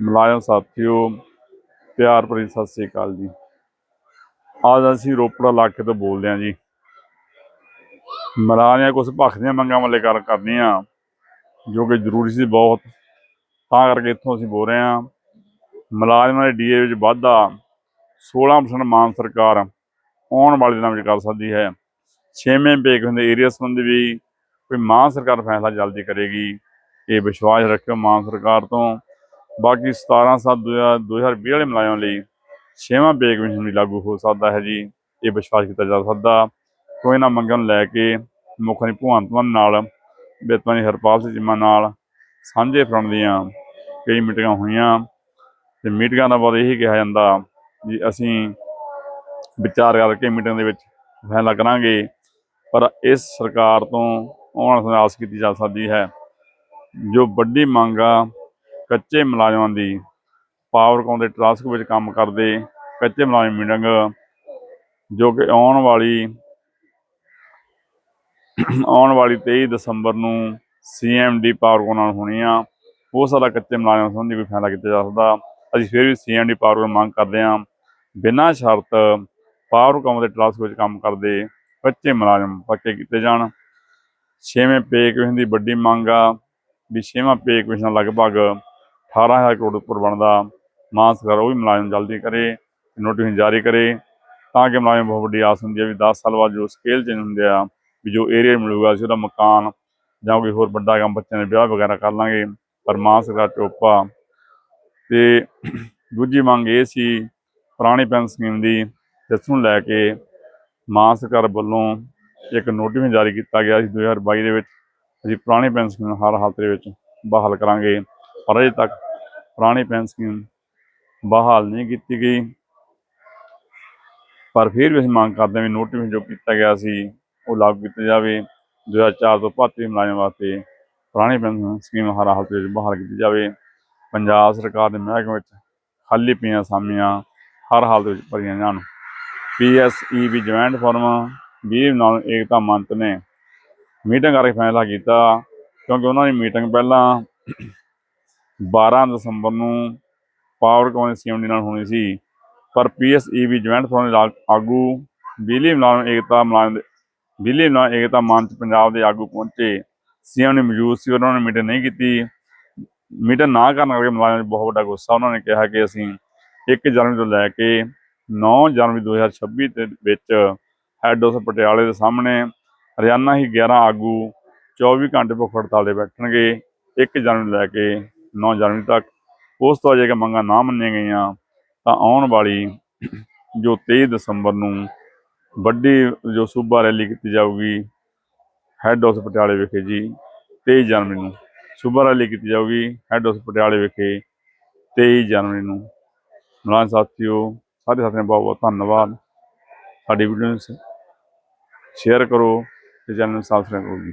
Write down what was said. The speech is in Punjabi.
ਮੁਲਾਜ਼ਮ ਸਾਥੀਓ, ਪਿਆਰ ਭਰੀ ਸਤਿ ਸ੍ਰੀ ਅਕਾਲ ਜੀ। ਅੱਜ ਅਸੀਂ ਰੋਪੜ ਇਲਾਕੇ ਤੋਂ ਬੋਲਦੇ ਹਾਂ ਜੀ। ਮੁਲਾਜ਼ਮਾਂ ਕੁਝ ਭੱਖ ਦੀਆਂ ਮੰਗਾਂ ਵਾਲੇ ਗੱਲ ਕਰਨੀ ਆ, ਜੋ ਕਿ ਜ਼ਰੂਰੀ ਸੀ ਬਹੁਤ। ਤਾਂ ਕਰਕੇ ਇੱਥੋਂ ਅਸੀਂ ਬੋਲ ਰਹੇ ਹਾਂ। ਮੁਲਾਜ਼ਮਾਂ ਦੇ ਡੀਏ ਵਿੱਚ ਵਾਧਾ 16% ਮਾਨ ਸਰਕਾਰ ਆਉਣ ਵਾਲੇ ਦਿਨਾਂ ਵਿੱਚ ਕਰ ਸਕਦੀ ਹੈ। ਛੇਵੇਂ ਪੇ ਦੇ ਏਰੀਆ ਸੰਬੰਧੀ ਵੀ ਕੋਈ ਮਾਨ ਸਰਕਾਰ ਫੈਸਲਾ ਜਲਦੀ ਕਰੇਗੀ। ਇਹ ਵਿਸ਼ਵਾਸ ਰੱਖਿਓ ਮਾਨ ਸਰਕਾਰ ਤੋਂ। ਬਾਕੀ 17 ਸੱਤ 2020 ਵਾਲੇ ਮੁਲਾਜ਼ਮਾਂ ਲਈ ਛੇਵਾਂ ਪੇ ਕਮਿਸ਼ਨ ਵੀ ਲਾਗੂ ਹੋ ਸਕਦਾ ਹੈ ਜੀ। ਇਹ ਵਿਸ਼ਵਾਸ ਕੀਤਾ ਜਾ ਸਕਦਾ। ਕੋਈ ਨਾ ਮੰਗਾਂ ਨੂੰ ਲੈ ਕੇ ਮੁੱਖ ਮੰਤਰੀ ਭਗਵੰਤ ਮਾਨ ਨਾਲ ਬਿਰਤਵਾਨੀ ਹਰਪਾਲ ਸਿੰਘ ਚੀਮਾ ਨਾਲ ਸਾਂਝੇ ਫਰੰਟ ਦੀਆਂ ਕਈ ਮੀਟਿੰਗਾਂ ਹੋਈਆਂ ਤੇ ਮੀਟਿੰਗਾਂ ਦਾ ਬਾਅਦ ਇਹੀ ਕਿਹਾ ਜਾਂਦਾ ਵੀ ਅਸੀਂ ਵਿਚਾਰ ਕਰਕੇ ਮੀਟਿੰਗ ਦੇ ਵਿੱਚ ਫੈਸਲਾ ਕਰਾਂਗੇ, ਪਰ ਇਸ ਸਰਕਾਰ ਤੋਂ ਆਉਣ ਵਾਲੀ ਆਸ ਕੀਤੀ ਜਾ ਸਕਦੀ ਹੈ। ਜੋ ਵੱਡੀ ਮੰਗ ਆ ਕੱਚੇ ਮੁਲਾਜ਼ਮਾਂ ਦੀ ਪਾਵਰਕੌਮ ਦੇ ਟਰਾਸਕ ਵਿੱਚ ਕੰਮ ਕਰਦੇ ਕੱਚੇ ਮੁਲਾਜ਼ਮ ਮੀਟਿੰਗ, ਜੋ ਕਿ ਆਉਣ ਵਾਲੀ ਆਉਣ ਵਾਲੀ 23 ਦਸੰਬਰ ਨੂੰ ਸੀਐਮਡੀ ਪਾਵਰਕੌਮ ਨਾਲ ਹੋਣੀ ਆ। ਉਹ ਸਾਰਾ ਕੱਚੇ ਮੁਲਾਜ਼ਮਾਂ ਸੰਬੰਧੀ ਕੋਈ ਫੈਸਲਾ ਕੀਤਾ ਜਾ ਸਕਦਾ। ਅਸੀਂ ਫਿਰ ਵੀ ਸੀਐਮਡੀ ਪਾਵਰਕੌਮ ਮੰਗ ਕਰਦੇ ਹਾਂ, ਬਿਨਾਂ ਸ਼ਰਤ ਪਾਵਰਕੌਮ ਦੇ ਟਰਾਸਕ ਵਿੱਚ ਕੰਮ ਕਰਦੇ ਕੱਚੇ ਮੁਲਾਜ਼ਮ ਪੱਕੇ ਕੀਤੇ ਜਾਣ। ਛੇਵੇਂ ਪੇ ਕਮਿਸ਼ਨ ਦੀ ਵੱਡੀ ਮੰਗ ਆ, ਵੀ ਛੇਵਾਂ ਪੇ ਕਮਿਸ਼ਨ ਲਗਭਗ 18000 ਕਰੋੜ ਉੱਪਰ ਬਣਦਾ, ਮਾਨ ਸਰਕਾਰ ਉਹ ਵੀ ਮੁਲਾਜ਼ਮ ਜਲਦੀ ਕਰੇ ਨੋਟਿਸ ਜਾਰੀ ਕਰੇ, ਤਾਂ ਕਿ ਮੁਲਾਜ਼ਮ ਬਹੁਤ ਵੱਡੀ ਆਸ ਹੁੰਦੀ ਹੈ ਵੀ 10 ਸਾਲ ਬਾਅਦ ਜੋ ਸਕੇਲ ਚੇਂਜ ਹੁੰਦੇ ਆ, ਵੀ ਜੋ ਏਰੀਆ ਮਿਲੂਗਾ ਸੀ ਉਹਦਾ ਮਕਾਨ ਜਾਂ ਕੋਈ ਹੋਰ ਵੱਡਾ ਕੰਮ ਬੱਚਿਆਂ ਦੇ ਵਿਆਹ ਵਗੈਰਾ ਕਰ ਲਾਂਗੇ, ਪਰ ਮਾਨ ਸਰਕਾਰ ਚੋਪਾ ਤੇ ਦੂਜੀ ਮੰਗ ਇਹ ਸੀ, ਪੁਰਾਣੀ ਪੈਨਸ਼ਨ ਸਕੀਮ ਦੀ, ਜਿਸ ਨੂੰ ਲੈ ਕੇ ਮਾਨ ਸਰਕਾਰ ਵੱਲੋਂ ਇੱਕ ਨੋਟਿਸ ਜਾਰੀ ਕੀਤਾ ਗਿਆ ਸੀ 2022 ਦੇ ਵਿੱਚ। ਅਸੀਂ ਪੁਰਾਣੀ ਪੈਨਸ਼ਨ ਸਕੀਮ ਨੂੰ ਹਰ ਹਾਲਤ ਦੇ ਵਿੱਚ ਬਹਾਲ ਕਰਾਂਗੇ। ਪਰ ਅਜੇ ਤੱਕ ਪੁਰਾਣੀ ਪੈਨਸ਼ਨ ਸਕੀਮ ਬਹਾਲ ਨਹੀਂ ਕੀਤੀ ਗਈ। ਪਰ ਫਿਰ ਵੀ ਅਸੀਂ ਮੰਗ ਕਰਦੇ ਹਾਂ ਵੀ ਨੋਟੀਫਿਕੇਸ਼ਨ ਜੋ ਕੀਤਾ ਗਿਆ ਸੀ, ਉਹ ਲਾਗੂ ਕੀਤਾ ਜਾਵੇ। 2004 ਤੋਂ ਭਾਰਤੀ ਮੁਲਾਜ਼ਮਾਂ ਵਾਸਤੇ ਪੁਰਾਣੀ ਪੈਨਸ਼ਨ ਸਕੀਮ ਹਰ ਹਾਲਤ ਵਿੱਚ ਬਹਾਲ ਕੀਤੀ ਜਾਵੇ। ਪੰਜਾਬ ਸਰਕਾਰ ਦੇ ਮਹਿਕਮੇ ਵਿੱਚ ਖਾਲੀ ਪਈਆਂ ਅਸਾਮੀਆਂ ਹਰ ਹਾਲਤ ਵਿੱਚ ਭਰੀਆਂ ਜਾਣ। ਪੀਐਸਈ ਵੀ ਜੁਆਇੰਟ ਫਾਰਮ 20 ਨਾਲ ਏਕਤਾ ਮੰਤ ਨੇ। ਮੀਟਿੰਗ ਕਰਕੇ ਫੈਸਲਾ ਕੀਤਾ, ਕਿਉਂਕਿ ਉਹਨਾਂ ਦੀ ਮੀਟਿੰਗ ਪਹਿਲਾਂ 12 ਦਸੰਬਰ ਨੂੰ ਪਾਵਰ ਕੌਣ ਸੀਐਮਡੀ ਨਾਲ ਹੋਣੀ ਸੀ। ਪਰ ਪੀਐਸਈ ਵੀ ਜੁਆਇੰਟ ਫਾਰਮ ਦੇ ਲਾ- ਆਗੂ ਬਿਜਲੀ ਮੁਲਾਜ਼ਮ ਏਕਤਾ ਮੁਲਾਜ਼ਮ ਦੇ- ਬਿਜਲੀ ਮੁਲਾਜ਼ਮ ਏਕਤਾ ਮੰਚ ਪੰਜਾਬ ਦੇ ਆਗੂ ਪਹੁੰਚੇ। ਸੀਐਮ ਨੇ ਮੌਜੂਦ ਸੀ, ਉਹਨਾਂ ਨੇ ਮੀਟਿੰਗ ਨਹੀਂ ਕੀਤੀ। ਮੀਟਿੰਗ ਨਾ ਕਰਨ ਕਰਕੇ ਮੁਲਾਜ਼ਮਾਂ ਨੂੰ ਬਹੁਤ ਵੱਡਾ ਗੁੱਸਾ ਉਹਨਾਂ ਨੇ ਕਿਹਾ ਕਿ ਅਸੀਂ 1 ਜਨਵਰੀ ਤੋਂ ਲੈ ਕੇ 9 ਜਨਵਰੀ 2026 ਦੇ ਵਿੱਚ ਹੈੱਡ ਆਫਿਸ ਪਟਿਆਲੇ ਦੇ ਸਾਹਮਣੇ ਹਰਿਆਣਾ ਹੀ 11 ਆਗੂ 24 ਘੰਟੇ ਭੁੱਖ ਹੜਤਾਲ ਤੇ ਬੈਠਣਗੇ। 1 ਜਨਵਰੀ ਤੋਂ ਲੈ ਕੇ 9 ਜਨਵਰੀ ਤੱਕ। ਉਸ ਤੋਂ ਅਜੇ ਕਿ ਮੰਗਾਂ ਨਾ ਮੰਨੀਆਂ ਗਈਆਂ, ਤਾਂ ਆਉਣ ਵਾਲੀ ਜੋ 23 ਦਸੰਬਰ ਨੂੰ ਵੱਡੀ ਜੋ ਸੂਬਾ ਰੈਲੀ ਕੀਤੀ ਜਾਊਗੀ ਹੈੱਡ ਆਫਿਸ ਪਟਿਆਲੇ ਵਿਖੇ ਜੀ 23 ਜਨਵਰੀ ਨੂੰ ਸੂਬਾ ਰੈਲੀ ਕੀਤੀ ਜਾਊਗੀ ਹੈੱਡ ਆਫਿਸ ਪਟਿਆਲੇ ਵਿਖੇ 23 ਜਨਵਰੀ ਨੂੰ। ਮੁਲਾਜ਼ਮ ਸਾਥੀਓ, ਸਾਰੇ ਸਾਥੀਆਂ ਦਾ ਬਹੁਤ ਬਹੁਤ ਧੰਨਵਾਦ। ਸਾਡੀ ਵੀਡੀਓ ਨੂੰ ਸ਼ੇਅਰ ਕਰੋ ਤੇ ਚੈਨਲ ਨੂੰ ਸਬਸਕ੍ਰਾਈਬ ਕਰੋ ਜੀ।